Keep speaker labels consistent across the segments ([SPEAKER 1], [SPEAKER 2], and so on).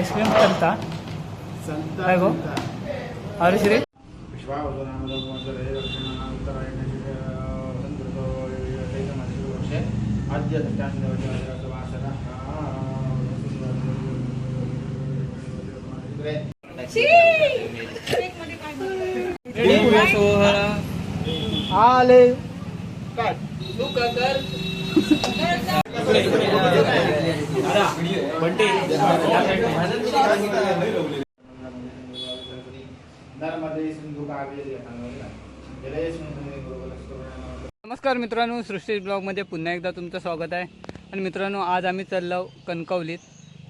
[SPEAKER 1] Ice cream करता काय गो अरे श्री आले
[SPEAKER 2] नर्मदे सिंधू कावेरी जलय सिंधू
[SPEAKER 1] नमस्कार मित्रांनो सृष्टी ब्लॉगमध्ये पुन्हा एकदा तुमचं स्वागत आहे. आणि मित्रांनो आज आम्ही चाललो कणकवलीत.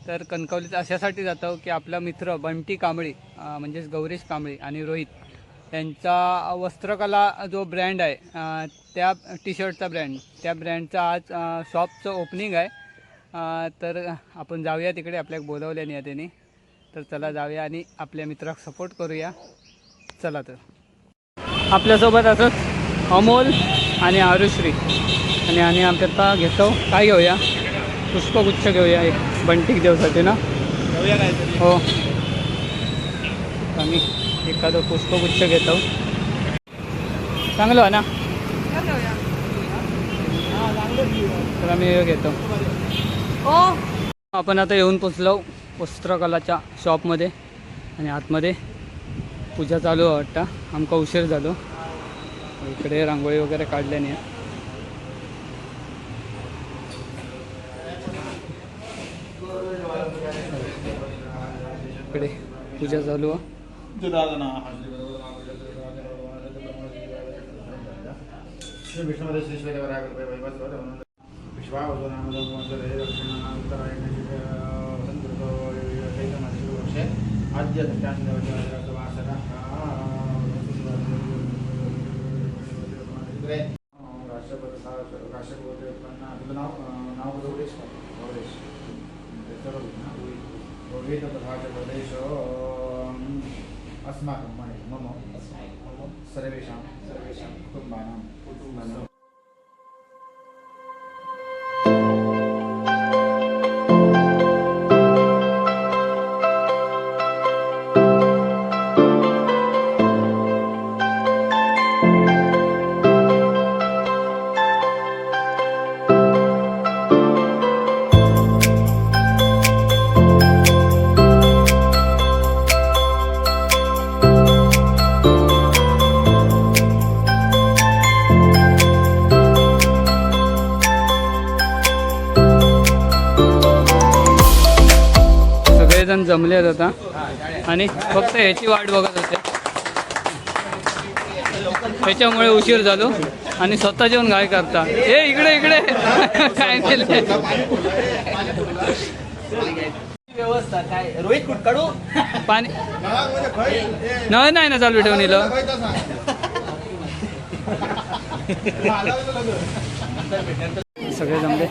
[SPEAKER 1] तर कणकवलीत अशासाठी जातो की आपला मित्र बंटी कांबळी म्हणजेच गौरीश कांबळी आणि रोहित यांचा वस्त्रकला जो ब्रँड आहे त्या टी शर्टचा ब्रँड त्या ब्रँडचा आज शॉपचं ओपनिंग आहे. तर आपण जाऊया तिकडे आपल्याला बोलवल्याने आहे त्यांनी तर चला जाऊया आणि आपल्या मित्राक सपोर्ट करूया. चला तर. आपल्यासोबत असंच अमोल आणि आरुश्री. आणि आणि आम्ही आता घेतो. काय घेऊया? पुष्पगुच्छ घेऊया एक. बंटिक देवसाठी ना? हो. आम्ही एखादं पुष्पगुच्छ घेतो. चांगलं आहे. ना तर आम्ही हे ओ आपण आता येऊन पोचलो वस्त्रकलाच्या शॉपमध्ये आणि आतमध्ये. पूजा चालू आहे वाटतं. आमका उशीर झालो. इकडे रांगोळी वगैरे काढल्याने इकडे पूजा चालू आहे.
[SPEAKER 2] श्री विष्णुपदे श्री श्वेतवराकृपे वैवस्वत विश्वावसुनामदे दक्षिणान्तरायण संस्कृतो चैतमधिवर्षे आद्य रोहित तथा च प्रदेश अस्माकं मणे मम सर्वेषां सर्वेषां कुटुम्बानां कुटुम्बानां
[SPEAKER 1] जमले आहेत आता. आणि फक्त ह्याची वाट बघत होते. त्याच्यामुळे उशीर झालो. आणि स्वतः जेवण काय करता? ए इकडे इकडे. काय केलं
[SPEAKER 3] व्यवस्था काय? रोहित कुठ? काढू
[SPEAKER 1] पाणी नाही नाही ना चालू ठेवून इलं सगळे जमले.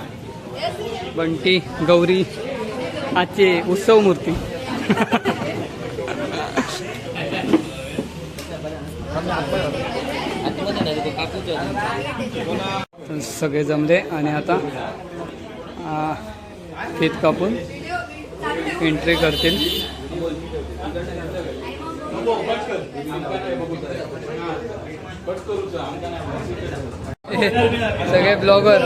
[SPEAKER 1] बंटी गौरी. आजचे उत्सव मूर्ती. सगळे जमले आणि आता खेत फीत कापून एंट्री करतील. सगळे ब्लॉगर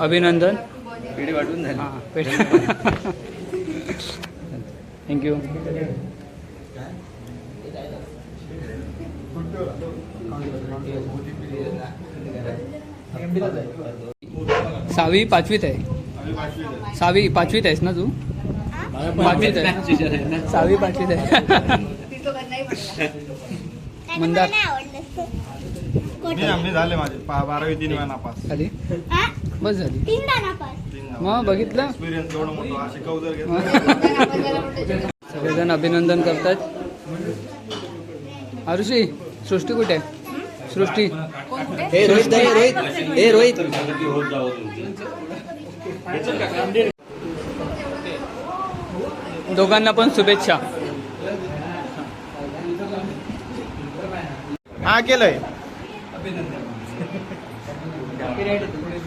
[SPEAKER 1] अभिनंदन.
[SPEAKER 3] पिढी वाटून झाली.
[SPEAKER 1] हां थँक्यू सहावी पाचवीत आहे. सहावी पाचवीत आहेस ना तू? पाचवीत आहे. सहावी पाचवीत आहे. मंदार.
[SPEAKER 4] झाले माझे. बारावी तीन वेळा नापास.
[SPEAKER 1] खाली बस झाली. मग बघितलं? सगळेजण अभिनंदन करतात. आरुषी सृष्टी कुठे? आहे सृष्टी.
[SPEAKER 3] हे रोहित हे रोहित. हे रोहित.
[SPEAKER 1] दोघांना पण शुभेच्छा.
[SPEAKER 4] हा केलंय.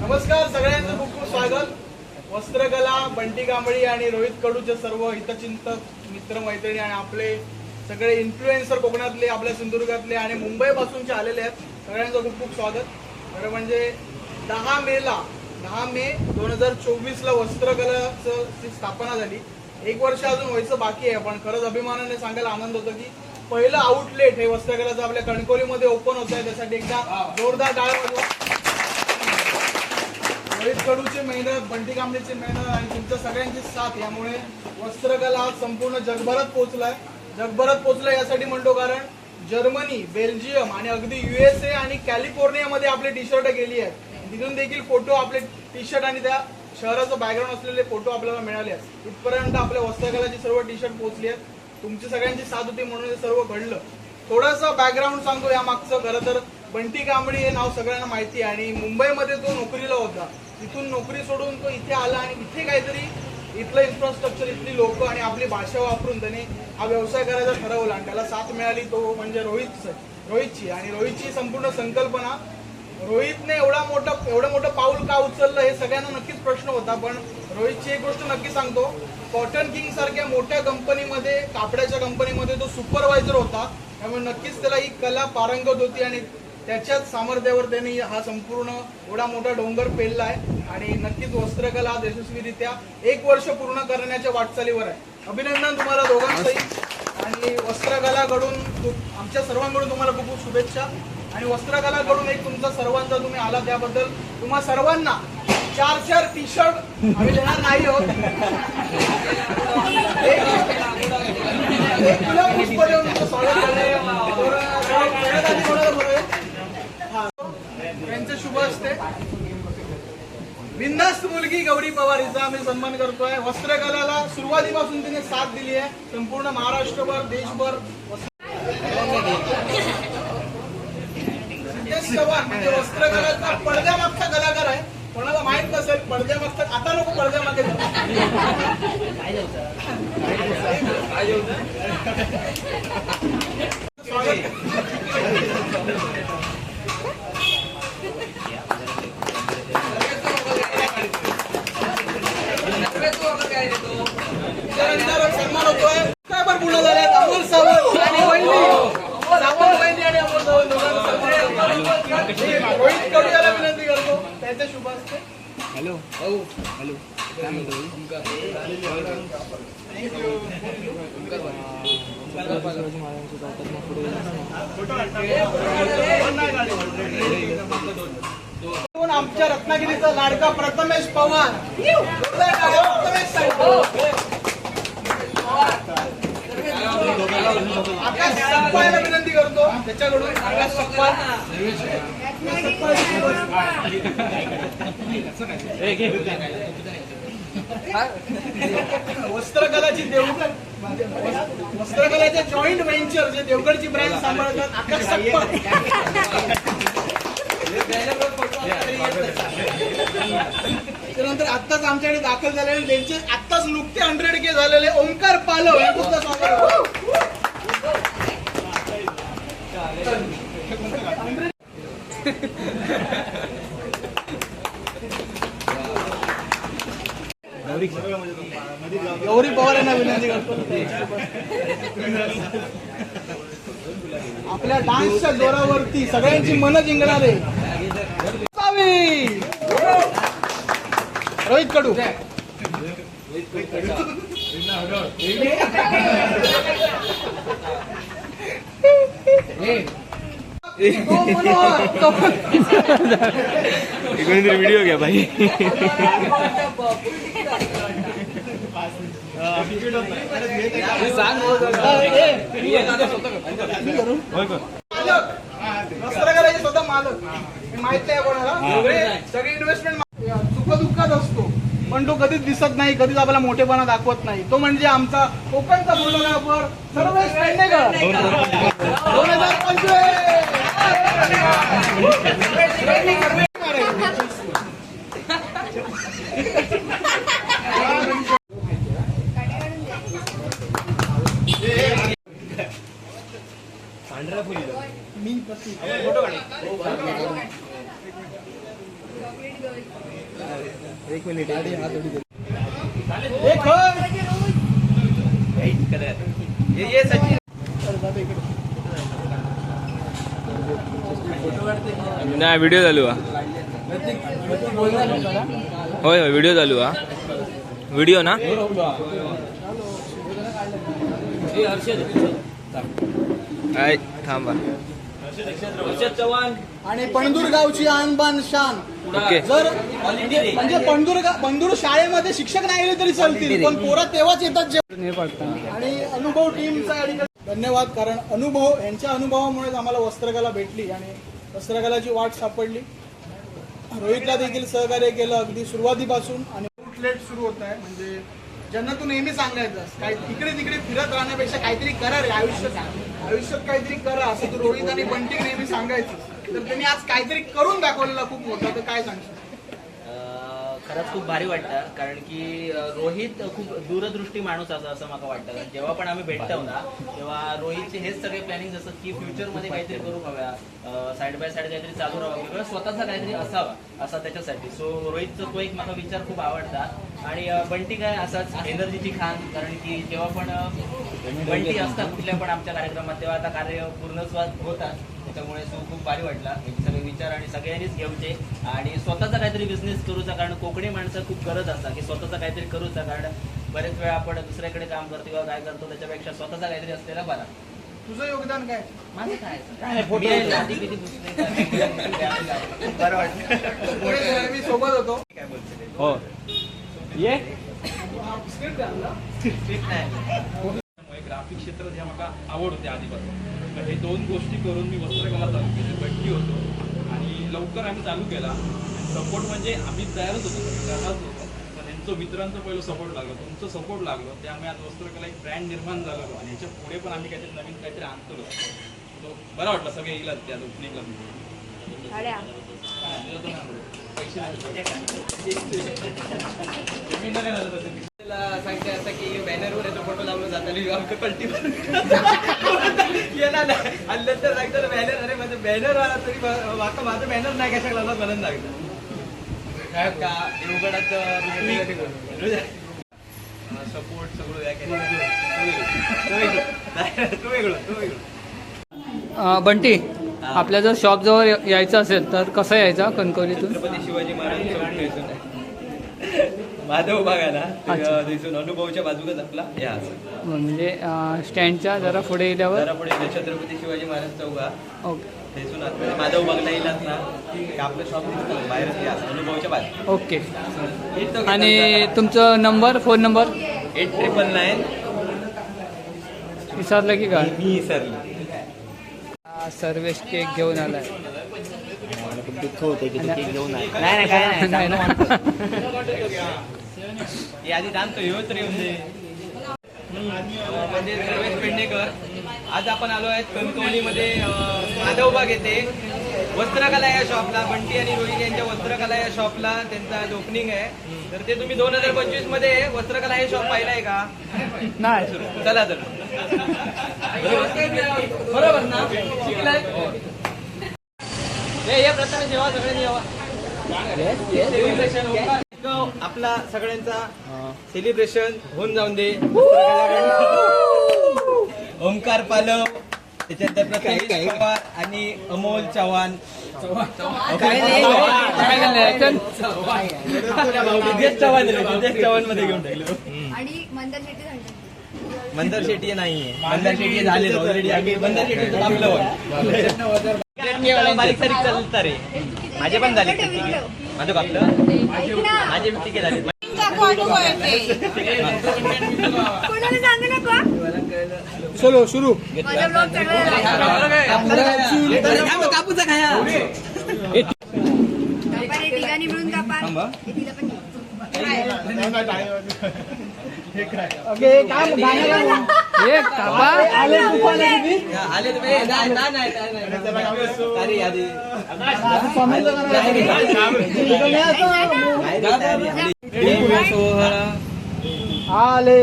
[SPEAKER 5] नमस्कार सगळ्यांचं खूप खूप स्वागत. वस्त्रकला बंटी कांबळी आणि रोहित कडूचे सर्व हितचिंतक मित्र मैत्रिणी आणि आपले सगळे इन्फ्लुएन्सर कोकणातले आपल्या सिंधुदुर्गातले आणि मुंबईपासूनचे आलेले आहेत. सगळ्यांचं खूप खूप स्वागत. खरं म्हणजे दहा मेला दहा मे दोन हजार चोवीसला वस्त्रकलाचं ची स्थापना झाली. एक वर्ष अजून व्हायचं बाकी आहे पण खरंच अभिमानाने सांगायला आनंद होतो की पहिलं आउटलेट हे वस्त्रकलाचं आपल्या कणकोलीमध्ये ओपन होत आहे त्यासाठी एकदा जोरदार वाजवा. रोहित कडूची मेहनत बंटी कांबळेची मेहनत आणि तुमच्या सगळ्यांची साथ यामुळे वस्त्रकला संपूर्ण जगभरात पोहोचलाय. जगभरात पोहोचला यासाठी म्हणतो कारण जर्मनी बेल्जियम आणि अगदी युएसए आणि कॅलिफोर्नियामध्ये आपले टी शर्ट गेली आहेत तिथून देखील फोटो आपले टी शर्ट आणि त्या शहराचं बॅकग्राऊंड असलेले फोटो आपल्याला मिळाले आहेत. इथपर्यंत आपल्या वस्त्रकलाची सर्व टी शर्ट पोहोचली आहेत. तुमची सगळ्यांची साथ होती म्हणून हे सर्व घडलं. थोडंसं बॅकग्राऊंड सांगतो या मागचं. खरं तर बंटी कांबळी हे नाव सगळ्यांना माहिती आहे आणि मुंबईमध्ये तो नोकरीला होता. तिथून नोकरी सोडून तो इथे आला आणि इथे काहीतरी इथलं इन्फ्रास्ट्रक्चर इथली लोक आणि आपली भाषा वापरून त्याने हा व्यवसाय करायचा ठरवला. आणि त्याला साथ मिळाली तो म्हणजे रोहित रोहितची. आणि रोहितची संपूर्ण संकल्पना रोहितने एवढा मोठा एवढं मोठं पाऊल का उचललं हे सगळ्यांना नक्कीच प्रश्न होता पण रोहितची एक गोष्ट नक्की सांगतो. कॉटन किंग सारख्या मोठ्या कंपनीमध्ये कापडाच्या कंपनीमध्ये तो सुपरवायझर होता. त्यामुळे नक्कीच त्याला ही कला पारंगत होती आणि त्याच्याच सामर्थ्यावर त्यांनी हा संपूर्ण एवढा मोठा डोंगर पेलला आहे. आणि नक्कीच वस्त्रकला हा यशस्वीरित्या एक वर्ष पूर्ण करण्याच्या वाटचालीवर आहे. अभिनंदन तुम्हाला दोघांचंही. आणि वस्त्रकलाकडून आमच्या सर्वांकडून तुम्हाला खूप खूप शुभेच्छा. आणि वस्त्रकलाकडून एक तुमचा सर्वांचा तुम्ही आला त्याबद्दल. तुम्हा सर्वांना चार चार टी शर्ट आम्ही देणार नाही आहोत. हा. त्यांचे शुभ असते बिंदास्त मुलगी गौरी पवार हिचा आम्ही सन्मान करतोय. वस्त्रकलाला सुरुवातीपासून तिने साथ दिली आहे. संपूर्ण महाराष्ट्रभर देशभर. सिद्धेश चव्हाण म्हणजे वस्त्रकलाचा पडद्यामागचा कलाकार आहे कोणाला माहीत नसेल पडद्यामागचा आता नको पडद्यामागे त्यानंतर सन्मान होतोय काय बरं पूर्ण झाले अमोल सावंत आणि वहिनी सावंत वहिनी आणि अमोल सावंत दोघांना सन्मान होतोय. रोहित कडू हॅलो विनंती करतो शुभ असते आमच्या रत्नागिरीचा लाडका प्रथमेश पवार. प्रथमेश आकाश सक्पायला विनंती करतो त्याच्याकडून आकाश सक्पाळ वस्त्रकलाची देवगड वस्त्रकलाचे जॉईंट व्हेंचर जे देवगडची ब्रँड सांभाळतात आकाश सक्पाळ त्यानंतर आत्ताच आमच्याकडे दाखल झालेले त्यांचे आत्ताच नुकते हंड्रेड के झालेले ओंकार पालव. यांचं स्वागत गौरी पवार यांना विनंती करतो. आपल्या डान्सच्या जोरावरती सगळ्यांची मन जिंकणारे रोहित कडू.
[SPEAKER 3] कोणीतरी व्हिडिओ घ्या भाई
[SPEAKER 5] मालक. माहीत नाही कोणाला सगळी इन्व्हेस्टमेंट दुःखात असतो. पण तो कधीच दिसत नाही कधीच आपल्याला मोठेपणा दाखवत नाही. तो म्हणजे आमचा कोकणचा फोटोग्राफर सर्वेश पेडणेकर. दोन हजार मी एक
[SPEAKER 3] नाही व्हिडिओ चालू हा होय होय व्हिडिओ चालू हा व्हिडिओ ना? थांबा.
[SPEAKER 5] आणि पणदूर गावची आणबान शान.
[SPEAKER 3] ओके.
[SPEAKER 5] जर म्हणजे गा- पणदूर शाळेमध्ये शिक्षक नाही आले तरी चालतील पण पोरं तेव्हाच येतात
[SPEAKER 1] हे
[SPEAKER 5] आणि अनुभव टीमचा धन्यवाद कारण अनुभव यांच्या अनुभवामुळेच आम्हाला वस्त्रकला भेटली आणि वस्त्रकलाची वाट सापडली. रोहितला देखील सहकार्य केलं अगदी सुरुवातीपासून आणि आउटलेट सुरू होत आहे? म्हणजे ज्यांना तू नेहमी सांगायचं काय इकडे तिकडे फिरत राहण्यापेक्षा काहीतरी करा रे आयुष्यात आयुष्यात काहीतरी करा असं तू रोहित आणि बंटी नेहमी सांगायचं तर त्यांनी आज काहीतरी करून दाखवलेलं खूप मोठं तर काय सांगशील
[SPEAKER 6] खरंच खूप भारी वाटतं कारण की रोहित खूप दूरदृष्टी माणूस असा असं मला वाटतं. कारण जेव्हा पण आम्ही भेटतो ना तेव्हा रोहितचे हेच सगळे प्लॅनिंग असतात की फ्युचरमध्ये काहीतरी करू हव्या साईड बाय साईड काहीतरी चालू राहावं किंवा स्वतःचा काहीतरी असावा असा त्याच्यासाठी. सो रोहितचा तो एक मला विचार खूप आवडता. आणि बंटी काय असाच एनर्जीची खान कारण की जेव्हा पण बंटी असतात कुठल्या पण आमच्या कार्यक्रमात तेव्हा आता कार्य पूर्णस्वाद होतात. त्याच्यामुळे सो खूप भारी वाटला. हे सगळे विचार आणि सगळ्यांनीच घेऊचे आणि स्वतःचा काहीतरी बिझनेस करूचा कारण कोकणी माणसं खूप करत असतात की स्वतःचा काहीतरी करूचा. कारण बरेच वेळा आपण दुसऱ्याकडे काम करतो किंवा काय करतो त्याच्यापेक्षा स्वतःचा काहीतरी असलेला बरा.
[SPEAKER 5] तुझं योगदान काय?
[SPEAKER 6] माझं काय? मी काय. बरं वाटलं.
[SPEAKER 5] सोबत होतो.
[SPEAKER 3] हो. ये.
[SPEAKER 5] स्क्रिप्ट आणला
[SPEAKER 6] ठीक नाही
[SPEAKER 7] ग्राफिक ह्या म्हाका आवड होती आधीपासून. हे दोन गोष्टी करून मी वस्त्रकला चालू केली बट्टी होतो आणि लवकर आम्ही चालू केला. सपोर्ट म्हणजे आम्ही तयारच होतो करणारच होतो. पण यांचं मित्रांचं पहिलं सपोर्ट लागलं तुमचं सपोर्ट लागलं त्यामुळे आज वस्त्रकला एक ब्रँड निर्माण झालेलो आणि ह्याच्या पुढे पण आम्ही काहीतरी नवीन काहीतरी आणतो तो बरं वाटलं सगळे येईल त्या ओपनिंगला पैसे
[SPEAKER 6] सांगते की बॅनरवर याचा फोटो लावला जाताना आमचं कल्टिव्हर येणार नाही. आणि नंतर सांगतो बॅनर अरे माझं बॅनर आला तरी मा- माका माझं बॅनर नाही कशा लावला म्हणून सांगतो. काय? का देवगडात सपोर्ट सगळं
[SPEAKER 1] बंटी आपल्या जर शॉप जवळ या- यायचं असेल तर कसं यायचा कणकवलीतून?
[SPEAKER 6] छत्रपती शिवाजी महाराज माधव बघायला
[SPEAKER 1] अच्छा.
[SPEAKER 6] थंयसून अनुभवच्या बाजूकच आपला हे असं.
[SPEAKER 1] म्हणजे स्टँडच्या जरा पुढे गेल्यावर?
[SPEAKER 6] जरा पुढे इथे छत्रपती शिवाजी महाराज चौक
[SPEAKER 1] ओके.
[SPEAKER 6] आतमध्ये माधव ना. की आपलं शॉप दिसतं. बाहेर हे असं अनुभवच्या बाजू
[SPEAKER 1] ओके. आणि तुमचं number phone number
[SPEAKER 6] eight triple nine
[SPEAKER 1] विचारलं की काय?
[SPEAKER 6] मी सरली
[SPEAKER 1] हा, सर्वेश केक घेऊन आलाय.
[SPEAKER 6] नाही. नाही काय
[SPEAKER 1] नाही ना
[SPEAKER 6] हे आधी जाणतो ह्यो तरी येऊन दे म्हणजे सर्वेश पेडणेकर आज आपण आलो आहे कणकवलीमध्ये अं, माधवबाग येथे. वस्त्रकला या शॉपला बंटी आणि रोहित यांच्या वस्त्रकला या शॉपला त्यांचा आज ओपनिंग आहे. तर ते तुम्ही दोन हजार पंचवीसमध्ये वस्त्रकला हे शॉप पाहिलंय का?
[SPEAKER 1] नाही.
[SPEAKER 6] चला तर बरोबर ना? शिकलाय हे या प्रथमे जेवा सगळ्यांनी जेवा सेलिब्रेशन आपला सगळ्यांचा सेलिब्रेशन होऊन जाऊन दे. ओमकार पालव त्याच्यानंतर प्रथमेश पवार आणि अमोल चव्हाण. मध्ये घेऊन टाकलो
[SPEAKER 8] आणि मंदार शेट्टी झाली.
[SPEAKER 6] मंदार शेट्टी नाहीये. मंदार शेट्टी झाले ऑलरेडी मंदार शेट्टी आपलं बारीक सारीक चालतं रे माझे पण झाले माझं कापलं माझे तिके झाले.
[SPEAKER 5] चलो सुरू.
[SPEAKER 6] कापूचा खाया.
[SPEAKER 8] रे तिघांनी मिळून हे पण
[SPEAKER 1] हे कापा
[SPEAKER 6] आले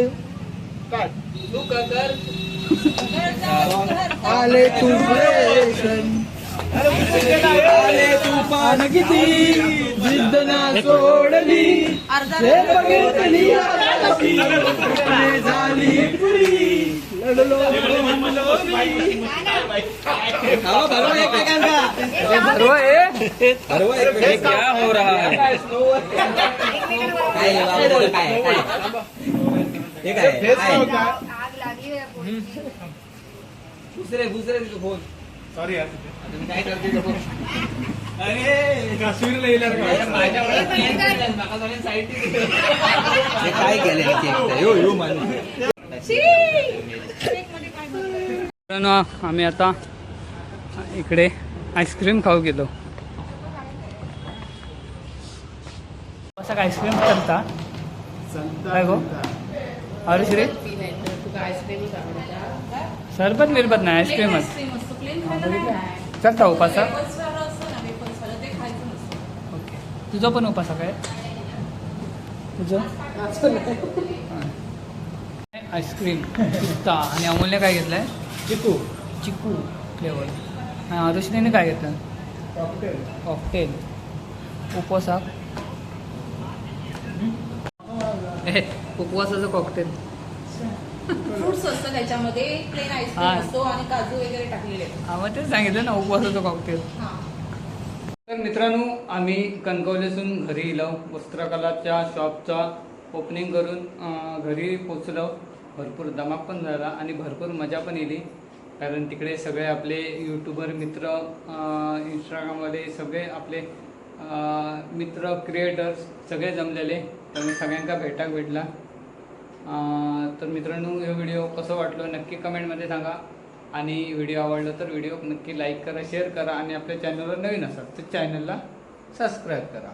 [SPEAKER 5] आले आले तू
[SPEAKER 6] आले. तुफान किती जिद्द ना सोडली. हे
[SPEAKER 9] क्या हो रहा है
[SPEAKER 6] दूसरे दूसरे बोल
[SPEAKER 10] सॉरी यार अरे काश्मीरला येणार
[SPEAKER 6] हे काय केलं यो यो माणूस
[SPEAKER 1] मित्रांनो आम्ही आता इकडे आईस्क्रीम खाऊ गेलो. असं आईस्क्रीम करता? काय गो? अरे श्री. सरबत मिरबत नाही आईस्क्रीमच. चलता उपासा तुझा पण उपासा काय? तुझं? आईस्क्रीम पिस्ता आणि अमोलने काय घेतलंय?
[SPEAKER 5] चिकू.
[SPEAKER 1] चिकू फ्लेवर. आणि आरुषने काय घेतलं? कॉकटेल. उपवासाक ए, उपवासाचं कॉकटेल.
[SPEAKER 11] फ्रुट्स असतं त्याच्यामध्ये प्लेन
[SPEAKER 1] हा.
[SPEAKER 11] आईस्क्रीम असतो आणि काजू वगैरे टाकलेले.
[SPEAKER 1] हा मग तेच सांगितलं ना उपवासाचं कॉकटेल.
[SPEAKER 11] हा.
[SPEAKER 1] तर मित्रांनो आम्ही कणकवलेसून घरी येलो वस्त्रकलाच्या शॉपचा ओपनिंग करून घरी पोचलो भरपूर दमाक पण झाला आणि भरपूर मजा पण येली. कारण तिकडे सगळे आपले यूट्यूबर मित्र इंस्टाग्राममध्ये इंस्टाग्रामवाले सगळे आपले मित्र क्रिएटर्स सगळे जमलेले. त्यामुळे सगळ्यांका भेटाक भेटला. तर मित्रांनो हे व्हिडिओ कसं वाटलं नक्की कमेंटमध्ये सांगा. आणि व्हिडिओ आवडला तर व्हिडिओ नक्की लाईक करा शेअर करा आणि आपल्या चॅनलवर नवीन असाल तर चॅनलला सबस्क्राईब करा.